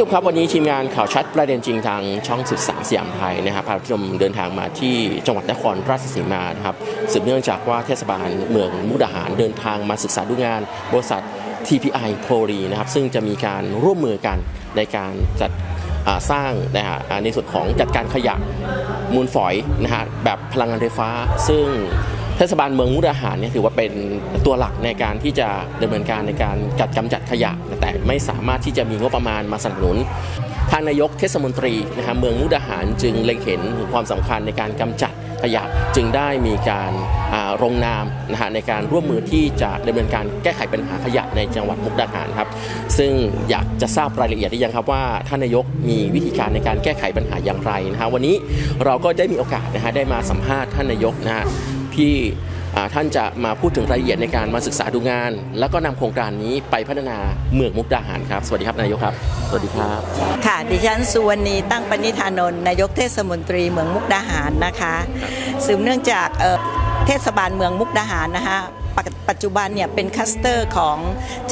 ทุกครับวันนี้ทีมงานข่าวชัดประเด็นจริงทางช่อง 13สยามไทยนะครับพาผู้ชมเดินทางมาที่จังหวัดนครราชสีมานะครับสืบเนื่องจากว่าเทศบาลเมืองมุกดาหารเดินทางมาศึกษาดูงาน บริษัท TPI โพลีนะครับซึ่งจะมีการร่วมมือกันในการจัดสร้างนะฮะในส่วนของจัดการขยะมูลฝอยนะฮะแบบพลังงานไฟฟ้า ซึ่ง เทศบาลเมืองมุกดาหารเนี่ยถือว่าเป็นตัวหลักในการที่จะดำเนินการในการจัดกำจัดขยะ แต่ไม่สามารถที่จะมีงบประมาณมาสนับสนุนทางนายกเทศมนตรีนะฮะเมืองมุกดาหารจึงเล็งเห็นถึงความสำคัญในการกำจัดขยะจึงได้มีการลงนามนะฮะในการร่วมมือที่จะดำเนินการแก้ไขปัญหาขยะในจังหวัดมุกดาหารครับ ซึ่งอยากจะทราบรายละเอียดได้ยังครับว่าท่านนายกมีวิธีการในการแก้ไขปัญหาอย่างไรนะฮะวันนี้เราก็ได้มีโอกาสนะฮะได้มาสัมภาษณ์ท่านนายกนะฮะ ที่ท่านจะมาพูดถึงรายละเอียดในการมาศึกษาดูงาน แล้วก็นำโครงการนี้ไปพัฒนาเมืองมุกดาหารครับ สวัสดีครับนายกครับ สวัสดีครับ ค่ะดิฉันสุวรรณีตั้งปณิธานนท์นายกเทศมนตรีเมืองมุกดาหารนะคะสืบเนื่องจากเทศบาลเมืองมุกดาหารนะคะปัจจุบันเนี่ยเป็นคัสเตอร์ของ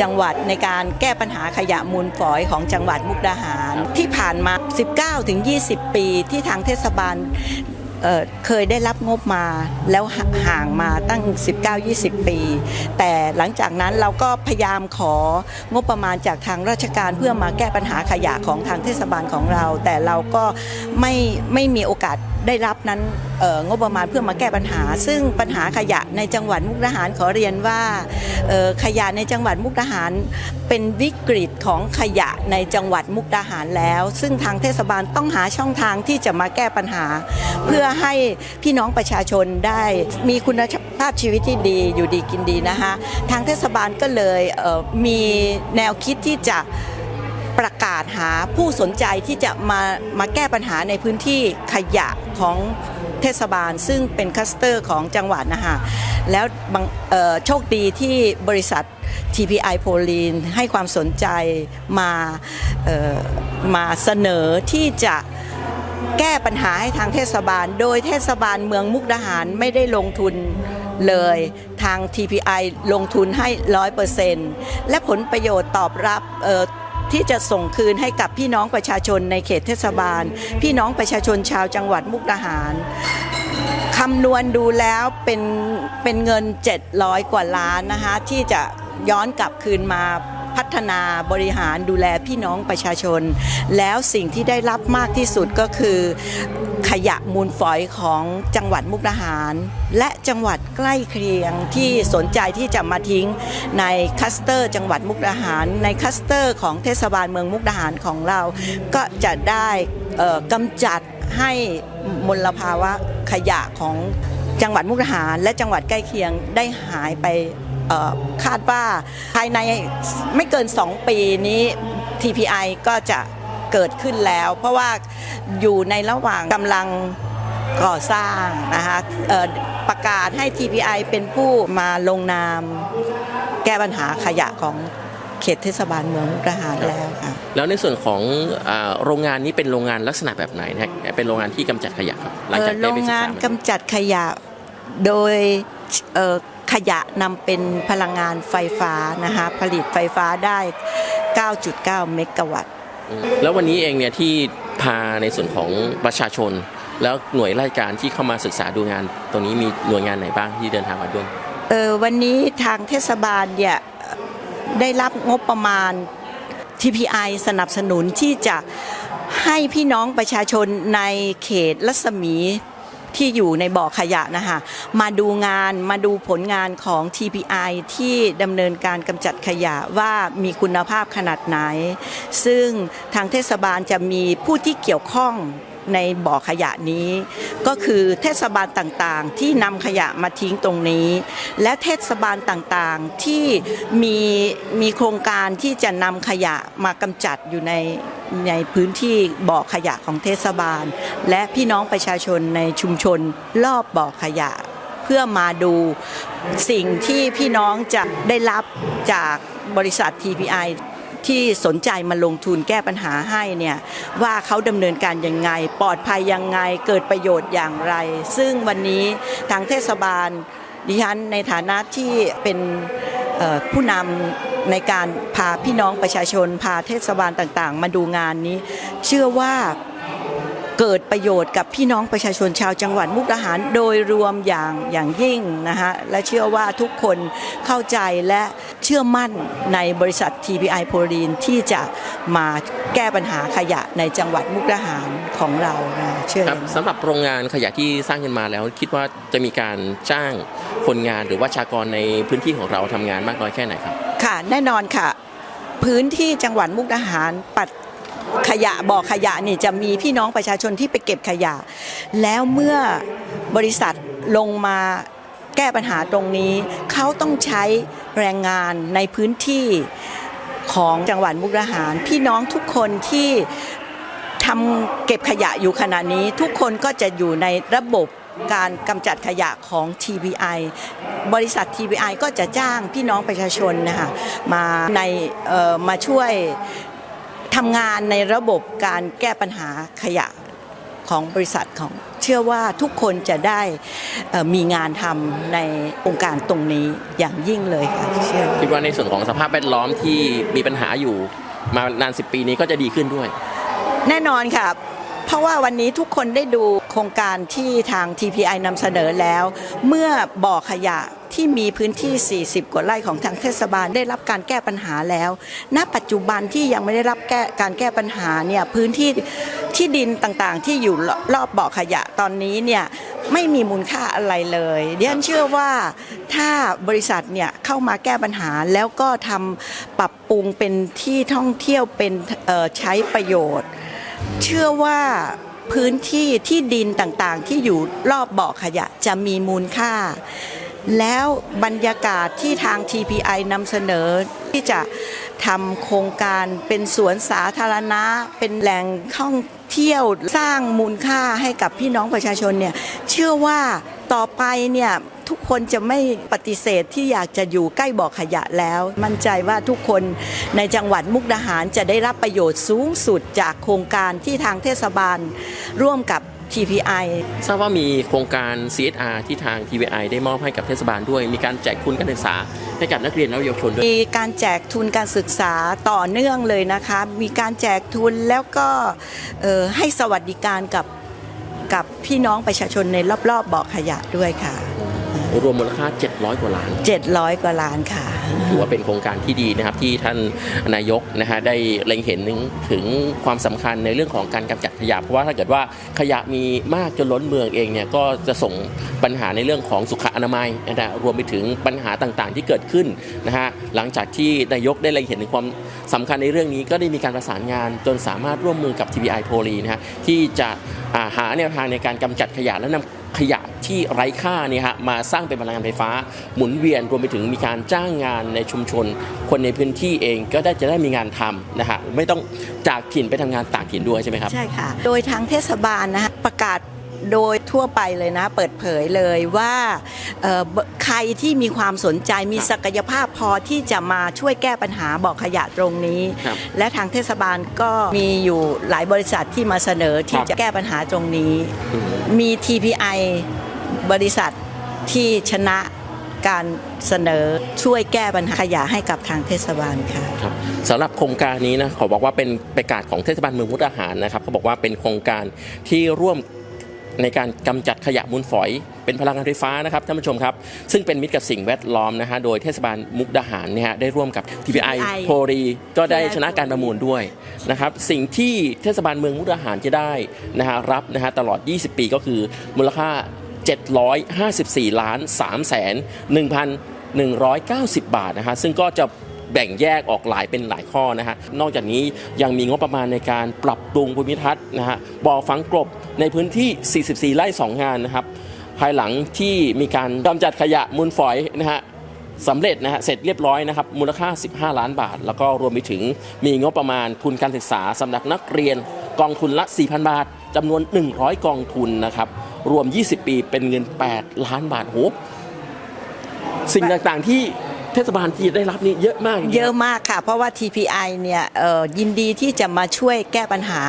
จังหวัดในการแก้ปัญหาขยะมูลฝอยของจังหวัดมุกดาหาร ที่ผ่านมา 19-20 ปีที่ทางเทศบาล เเคยได้รับงบมาแล้วห่างมาตั้ง 19-20 ปี แต่หลังจากนั้นเราก็พยายามของบประมาณจากทางราชการเพื่อมาแก้ปัญหาขยะของทางเทศบาลของเรา แต่เราก็ไม่ไม่มีโอกาสได้รับนั้นงบประมาณเพื่อมาแก้ปัญหา ซึ่งปัญหาขยะในจังหวัดมุกดาหารขอเรียนว่าขยะในจังหวัดมุกดาหาร เป็นวิกฤตของขยะในจังหวัดมุกดาหารแล้ว ซึ่งทางเทศบาลต้องหาช่องทางที่จะมาแก้ปัญหา เพื่อให้พี่น้องประชาชนได้มีคุณภาพชีวิตที่ดีอยู่ดีกินดีนะคะทางเทศบาลก็เลยเมีแนวคิดที่จะประกาศหาผู้สนใจที่จะมามาแก้ปัญหาในพื้นที่ขยะของ เทศบาล ซึ่งเป็นคัสเตอร์ของจังหวัดนะคะแล้วโชคดีที่บริษัท TPI โพลีนให้ความสนใจมามาเสนอที่จะแก้ปัญหาให้ทางเทศบาล โดยเทศบาลเมืองมุกดาหารไม่ได้ลงทุนเลยทาง TPI ลงทุนให้ร้อยเปอร์เซ็นต์และผลประโยชน์ตอบรับ ที่จะส่งคืนให้กับพี่น้องประชาชนในเขตเทศบาล พี่น้องประชาชนชาวจังหวัดมุกดาหารคำนวณดูแล้วเป็นเป็นเงิน 700 กว่าล้านนะคะที่จะย้อนกลับคืนมา พัฒนาบริหารดูแลพี่น้องประชาชน แล้วสิ่งที่ได้รับมากที่สุดก็คือ ขยะมูลฝอยของจังหวัดมุกดาหาร และจังหวัดใกล้เคียงที่สนใจที่จะมาทิ้งในคัสเตอร์ จังหวัดมุกดาหาร ในคัสเตอร์ของเทศบาลเมืองมุกดาหารของเรา ก็จะได้กำจัดให้มลภาวะขยะของจังหวัดมุกดาหาร และจังหวัดใกล้เคียงได้หายไป คาดว่าภายในไม่เกิน 2 ปีนี้ TPI ก็จะเกิดขึ้นแล้ว เพราะว่าอยู่ในระหว่างกำลังก่อสร้างนะคะเอ่อประกาศให้ TPI เป็นผู้มาลงนาม แก้ปัญหาขยะของเขตเทศบาลเมืองมุกดาหารแล้วค่ะแล้วในส่วนของอ่าโรงงานนี้เป็นโรงงานลักษณะแบบไหนนะฮะเป็นโรงงานที่กำจัดขยะครับหลังเอ่อจากโรได้งไปศึกงาษานมากำจัดขยะโดยเอ่อ ขยะนำเป็นพลังงานไฟฟ้านะคะผลิตไฟฟ้าได้ 9.9 เมกะวัตต์อืมแล้ววันนี้เองเนี่ยที่พาในส่วนของประชาชน แล้วหน่วยราชการที่เข้ามาศึกษาดูงานตรงนี้มีหน่วยงานไหนบ้างที่เดินทางมาด้วยเออวันนี้ทางเทศบาลเนี่ยได้รับงบประมาณ TPI สนับสนุนที่จะให้พี่น้องประชาชนในเขตรัศมี ที่อยู่ในบ่อขยะนะคะมาดูงานมาดูผลงานของ TPI ที่ดำเนินการกำจัดขยะว่ามีคุณภาพขนาดไหน ซึ่งทางเทศบาลจะมีผู้ที่เกี่ยวข้อง ในบ่อขยะนี้ ก็คือเทศบาลต่างๆ ที่นำขยะมาทิ้งตรงนี้ และเทศบาลต่างๆที่มีมีโครงการที่จะนำขยะมากำจัดอยู่ในในพื้นที่บ่อขยะของเทศบาล และพี่น้องประชาชนในชุมชนรอบบ่อขยะ เพื่อมาดูสิ่งที่พี่น้องจะได้รับจากบริษัท TPI ที่สนใจมาลงทุนแก้ปัญหาให้เนี่ยว่าเขาดำเนินการยังไง ปลอดภัยยังไงเกิดประโยชน์อย่างไร ซึ่งวันนี้ทางเทศบาลดิฉันในฐานะที่เป็นผู้นำในการพาพี่น้องประชาชน พาเทศบาลต่างๆ มาดูงานนี้ เชื่อว่า เกิดประโยชน์กับพี่น้องประชาชนชาวจังหวัดมุกดาหาร โดยรวมอย่างอย่างยิ่งนะคะและเชื่อว่าทุกคนเข้าใจและเชื่อมั่นในบริษัท TPI โพลีนที่จะมาแก้ปัญหาขยะในจังหวัดมุกดาหารของเรานะเชื่อคอรับย่างนั้นสำหรับโรงงานขยะที่สร้างขึ้นมาแล้ว คิดว่าจะมีการจ้างคนงานหรือว่าประชากรในพื้นที่ของเราทำงานมากน้อยแค่ไหนครับ ค่ะแน่นอนค่ะพื้นที่จังหวัดมุกดาหารปัด ขยะบ่อขยะนี่จะมีพี่น้องประชาชนที่ไปเก็บขยะ แล้วเมื่อบริษัทลงมาแก้ปัญหาตรงนี้ เขาต้องใช้แรงงานในพื้นที่ของจังหวัดมุกดาหาร พี่น้องทุกคนที่ทำเก็บขยะอยู่ขณะนี้ ทุกคนก็จะอยู่ในระบบการกำจัดขยะของ TBI บริษัท TBI ก็จะจ้างพี่น้องประชาชนนะคะมาในเออมาช่วย ทำงานในระบบการแก้ปัญหาขยะของบริษัทของเชื่อว่าทุกคนจะได้เอ่อมีงานทำในองค์การตรงนี้อย่างยิ่งเลยค่ะเชื่อคิดว่าในส่วนของสภาพแวดล้อมที่มีปัญหาอยู่มานาน10ปีนี้ก็จะดีขึ้นด้วย แน่นอนค่ะเพราะว่าวันนี้ทุกคนได้ดูโครงการที่ทาง TPI นำเสนอแล้ว เมื่อบ่อขยะ ที่มีพื้นที่ 40 กว่าไร่ของทางเทศบาลได้รับการแก้ปัญหาแล้ว ณ ปัจจุบันที่ยังไม่ได้รับแก้การแก้ปัญหาเนี่ยพื้นที่ที่ดินต่างๆ ที่อยู่รอบบ่อขยะตอนนี้เนี่ยไม่มีมูลค่าอะไรเลยเดียนเชื่อว่าถ้าบริษัทเนี่ยเข้ามาแก้ปัญหาแล้วก็ทำปรับปรุงเป็นที่ท่องเที่ยวเป็นใช้ประโยชน์ เชื่อว่าพื้นที่ที่ดินต่างๆ ที่อยู่รอบบ่อขยะจะมีมูลค่า แล้วบรรยากาศที่ทาง TPI นำเสนอที่จะทำโครงการเป็นสวนสาธารณะ เป็นแหล่งท่องเที่ยวสร้างมูลค่าให้กับพี่น้องประชาชนเนี่ยเชื่อว่าต่อไปเนี่ยทุกคนจะไม่ปฏิเสธที่อยากจะอยู่ใกล้บ่อขยะแล้ว มั่นใจว่าทุกคนในจังหวัดมุกดาหารจะได้รับประโยชน์สูงสุดจากโครงการที่ทางเทศบาล ร่วมกับ TPI ทราบว่ามีโครงการ CSR ที่ทาง TVI ได้มอบให้กับเทศบาลด้วย มีการแจกทุนการศึกษาให้กับนักเรียนและเยาวชนด้วย มีการแจกทุนการศึกษาต่อเนื่องเลยนะคะ มีการแจกทุนแล้วก็เอ่อให้สวัสดิการกับกับพี่น้องประชาชนในรอบๆบ่อขยะด้วยค่ะ รวมมูลค่า 700 กว่าล้าน 700 กว่าล้านค่ะถือว่าเป็นโครงการที่ดีนะครับที่ท่านนายกนะฮะได้เล็งเห็นถึงถึงความสำคัญในเรื่องของการกำจัดขยะเพราะว่าถ้าเกิดว่าขยะมีมากจนล้นเมืองเองเนี่ยก็จะส่งปัญหาในเรื่องของสุขอนามัยนะฮะรวมไปถึงปัญหาต่างๆ ที่เกิดขึ้นนะฮะหลังจากที่นายกได้เล็งเห็นถึงความสำคัญในเรื่องนี้ก็ได้มีการประสานงานจนสามารถร่วมมือกับ TBI โพลีนะฮะที่จะอ่าหาแนวทางในการกำจัดขยะและนำ ขยะที่ไร้ค่านี่ฮะมาสร้างเป็นพลังงานไฟฟ้า หมุนเวียนรวมไปถึงมีการจ้างงานในชุมชน คนในพื้นที่เองก็ได้จะได้มีงานทำนะฮะไม่ต้องจากถิ่นไปทำงานต่างถิ่นด้วยใช่ไหมครับ ใช่ค่ะ โดยทางเทศบาลนะฮะประกาศ โดยทั่วไปเลยนะ เปิดเผยเลยว่าเอ่อเบใครที่มีความสนใจมีศักยภาพพอที่จะมาช่วยแก้ปัญหาบ่อขยะตรงนี้ครับและทางเทศบาลก็มีอยู่หลายบริษัทที่มาเสนอที่ครับจะแก้ปัญหาตรงนี้อืมมี TPI บริษัทที่ชนะการเสนอช่วยแก้ปัญหาขยะให้กับทางเทศบาลค่ะครับสำหรับโครงการนี้นะขอบอกว่าเป็นประกาศของเทศบาลเมืองมุกดาหารนะครับเขาบอกว่าเป็นโครงการที่ร่วม ในการกำจัดขยะมูลฝอย เป็นพลังงานไฟฟ้านะครับท่านผู้ชมครับ ซึ่งเป็นมิตรกับสิ่งแวดล้อมนะฮะโดยเทศบาลมุกดาหารเนี่ยฮะได้ร่วมกับ TPI TPI โพรีก็ได้ชนะการประมูลด้วยนะครับสิ่งที่เทศบาลเมืองมุกดาหารจะได้นะฮะรับนะฮะตลอด 20 ปีก็คือมูลค่า 754 ล้าน3แสน1,190 บาทนะฮะซึ่งก็จะแบ่งแยกออกหลายเป็นหลายข้อนะฮะ นอกจากนี้ยังมีงบประมาณในการปรับปรุงภูมิทัศน์นะฮะบ่อฝังกลบ ในพื้นที่ 44 ไร่ 2 งานนะครับ ภายหลังที่มีการกำจัดขยะมูลฝอยนะฮะสำเร็จนะฮะเสร็จเรียบร้อยนะครับมูลค่า 15 ล้านบาท แล้วก็รวมไปถึงมีงบประมาณทุนการศึกษาสำหรับนักเรียนกองทุนละ 4,000 บาทจำนวน 100 กองทุนนะครับ รวม 20 ปีเป็นเงิน 8 ล้านบาทโหสิ่งต่างๆที่ เทศบาลที่ได้รับนี่เยอะมากจริงๆเยอะมากค่ะ เพราะว่า TPI เนี่ยเอ่อยินดีที่จะมาช่วยแก้ปัญหา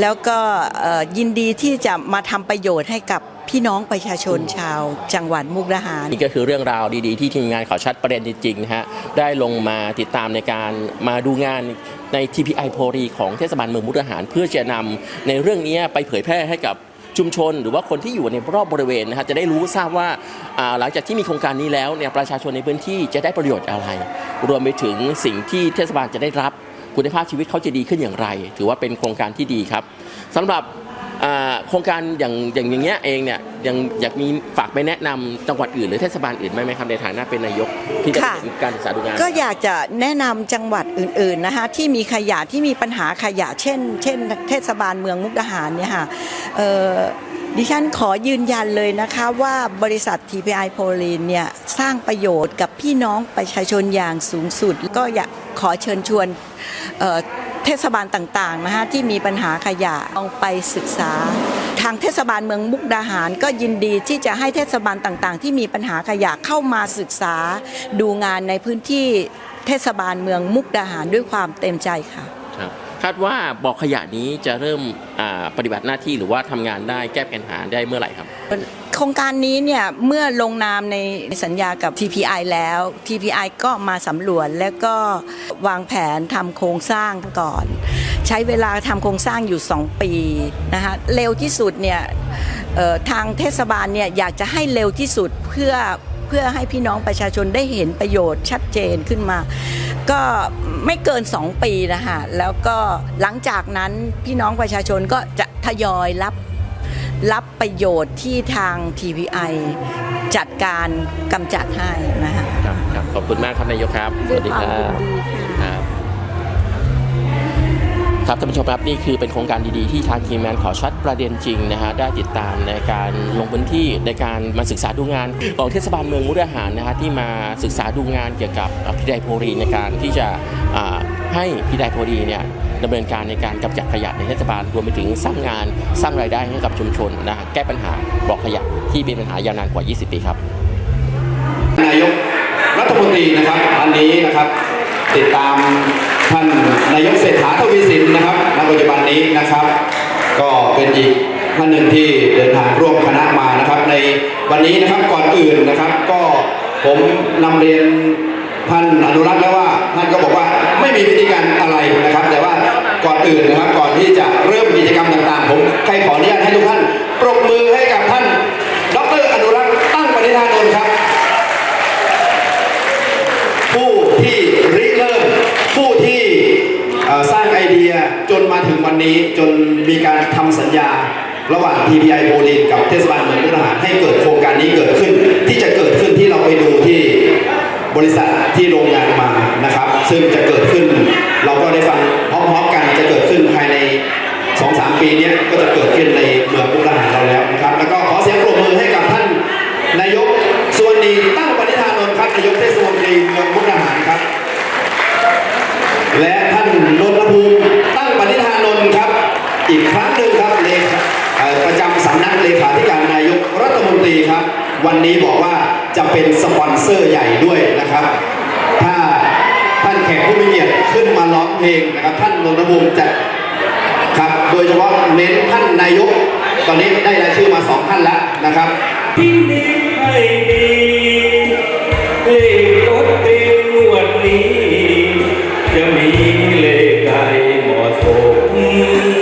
แล้วก็เอ่อยินดีที่จะมาทำประโยชน์ให้กับพี่น้องประชาชนชาว จังหวัดมุกดาหาร นี่ก็คือเรื่องราวดีๆ ที่ทีมงานข่าวชัดประเด็นจริงๆนะฮะได้ลงมาติดตามในการมาดูงานใน TPI โพรีของเทศบาลเมืองมุกดาหาร เพื่อจะนำในเรื่องนี้ไปเผยแพร่ให้กับ ชุมชน หรือว่าคนที่อยู่ในรอบบริเวณนะฮะจะได้รู้ทราบว่าหลังจากที่มีโครงการนี้แล้วเนี่ยประชาชนในพื้นที่จะได้ประโยชน์อะไร รวมไปถึงสิ่งที่เทศบาลจะได้รับคุณภาพชีวิตเขาจะดีขึ้นอย่างไร ถือว่าเป็นโครงการที่ดีครับสำหรับ โครงการอย่างอย่างอย่างเงี้ยเองเนี่ยยังอยากมีฝากไปแนะนำจังหวัดอื่นหรือเทศบาลอื่นไหมไหมครับในฐานะเป็นนายกที่จะค่ะ เป็นการศึกษาดูงาน ก็อยากจะแนะนำจังหวัดอื่นๆนะคะที่มีขยะที่มีปัญหาขยะ เช่น เช่น เทศบาลเมืองมุกดาหารเนี่ยค่ะเอ่อดิฉันขอยืนยันเลยนะคะว่าบริษัท TPI โพลีนเนี่ยสร้างประโยชน์กับพี่น้องประชาชนอย่างสูงสุด ก็อยากขอเชิญชวนเอ่อ เทศบาลต่างๆนะคะที่มีปัญหาขยะลองไปศึกษา ทางเทศบาลเมืองมุกดาหาร ก็ยินดีที่จะให้เทศบาลต่างๆ ที่มีปัญหาขยะเข้ามาศึกษา ดูงานในพื้นที่เทศบาลเมืองมุกดาหารด้วยความเต็มใจค่ะ คาดว่าบ่อขยะนี้จะเริ่มปฏิบัติหน้าที่หรือว่าทำงานได้แก้ปัญหาได้เมื่อไหร่ครับ โครงการนี้เนี่ยเมื่อลงนามในสัญญากับ TPI แล้ว TPI ก็มาสำรวจแล้วก็วางแผนทำโครงสร้างก่อน ใช้เวลาทำโครงสร้างอยู่ 2 ปีนะคะเร็วที่สุดเนี่ยทางเทศบาลเนี่ยอยากจะให้เร็วที่สุดเพื่อเพื่อให้พี่น้องประชาชนได้เห็นประโยชน์ชัดเจนขึ้นมา ก็ไม่เกิน 2 ปีนะคะแล้วก็หลังจากนั้นพี่น้องประชาชนก็จะทยอยรับรับประโยชน์ที่ทาง TPI จัดการกำจัดให้นะคะ ครับครับขอบคุณมากครับนายกครับ สวัสดีครับครับค ครับท่านผู้ชมครับนี่คือเป็นโครงการดีๆที่ทางทีมงานขอชัดประเด็นจริงนะฮะได้ติดตามในการลงพื้นที่ในการมาศึกษาดูงานของเทศบาลเมืองมุกดาหารนะฮะที่มาศึกษาดูงานเกี่ยวกับพิไดโพรีในการที่จะให้พิไดโพรีเนี่ยดำเนินการในการกำจัดขยะในเทศบาลรวมไปถึงสร้างงานสร้างรายได้ให้กับชุมชนนะฮะแก้ปัญหาบ่อขยะที่เป็นปัญหายาวนานกว่า 20 ปีครับนายกรัฐมนตรีนะครับอันนี้นะครับติดตาม ท่านนายกเศรษฐาทวีสินนะครับณปัจจุบันนี้นะครับ ก็เป็นอีกท่านหนึ่งที่เดินทางร่วมคณะมานะครับ ในวันนี้นะครับก่อนอื่นนะครับ ก็ผมนำเรียนท่านอนุรักษ์แล้วว่าท่านก็บอกว่าไม่มีพิธีการอะไรนะครับ แต่ว่าก่อนอื่นนะครับก่อนที่จะเริ่มกิจกรรมต่างๆ ผมใครขออนุญาตให้ทุกท่านปรบมือให้กับท่านดรอนุรักษ์ตั้งปณิธานนท์ครับ ผู้ที่ริเริ่มผู้ที่เอ่อสร้างไอ เดียจนมาถึงวันนี้จนมีการทำสัญญา ระหว่าง TPI โพลีนกับเทศบาลเมืองมุกดาหารให้เกิดโครงการนี้เกิดขึ้น ที่จะเกิดขึ้นที่เราไปดูที่บริษัทที่โรงงานมานะครับ ซึ่งจะเกิดขึ้น เราก็ได้ฟังพร้อมๆกันจะเกิดขึ้นภายใน 2-3 ปีนี้ก็จะเกิดขึ้นในเมืองมุกดาหารเราแล้วนะครับ แล้วก็ขอเสียงปรบมือให้กับท่านนายกสุวรรณีตั้งปณิธานนท์ครับนายกเทศมนตรีเมืองมุกดาหารครับ และท่าน นนทภูมิตั้งปณิธานนท์ครับ อีกครั้งหนึ่งครับเลขาประจำสำนักเลขาธิการนายกรัฐมนตรีครับ วันนี้บอกว่าจะเป็นสปอนเซอร์ใหญ่ด้วยนะครับ ถ้าท่านแขกผู้มีเกียรติขึ้นมาร้องเพลงนะครับ ท่านนนทภูมิจะครับโดยเฉพาะเน้นท่านนายก ตอนนี้ได้รายชื่อมาสองท่านแล้วนะครับที่นี้ให้ดีเลขรถเต็มวดนี้ จะมีเล ใดเหมาะสม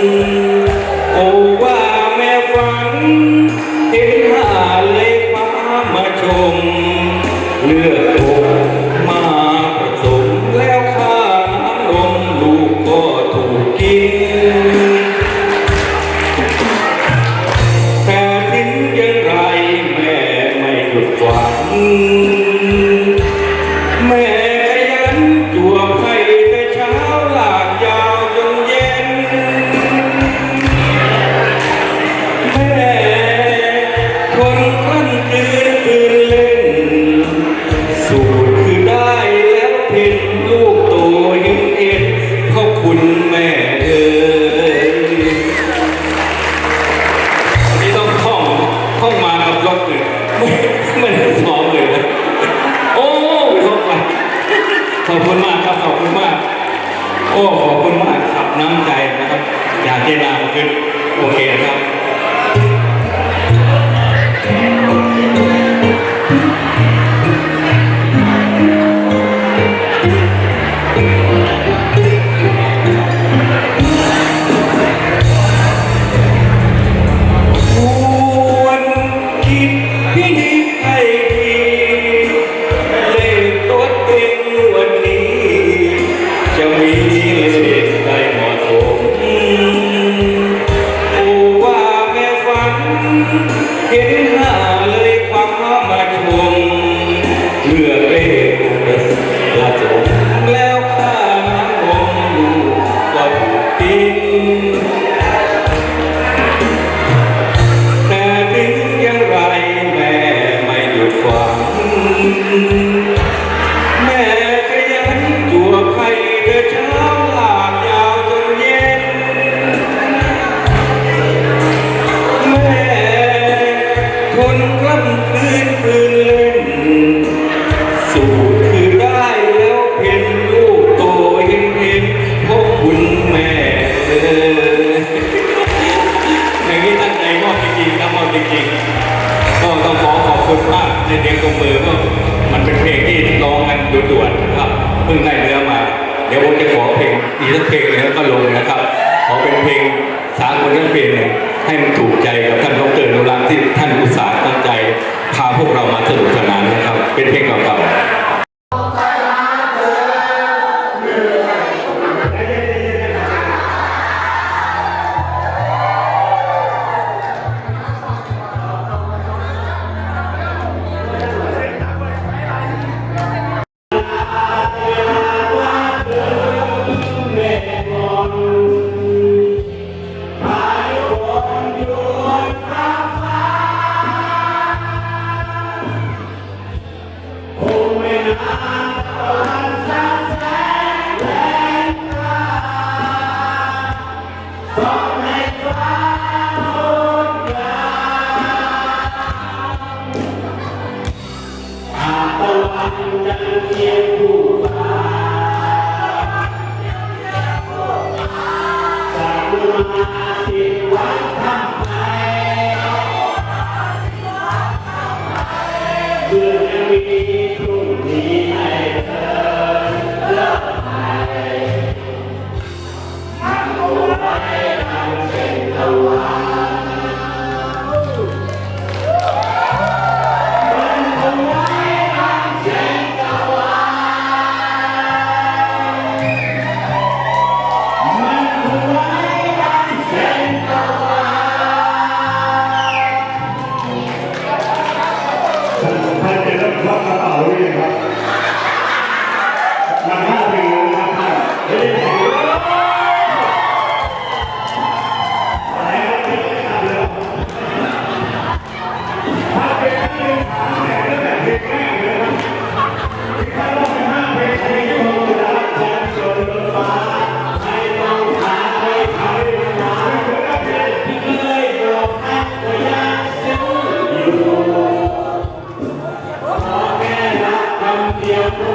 ำเ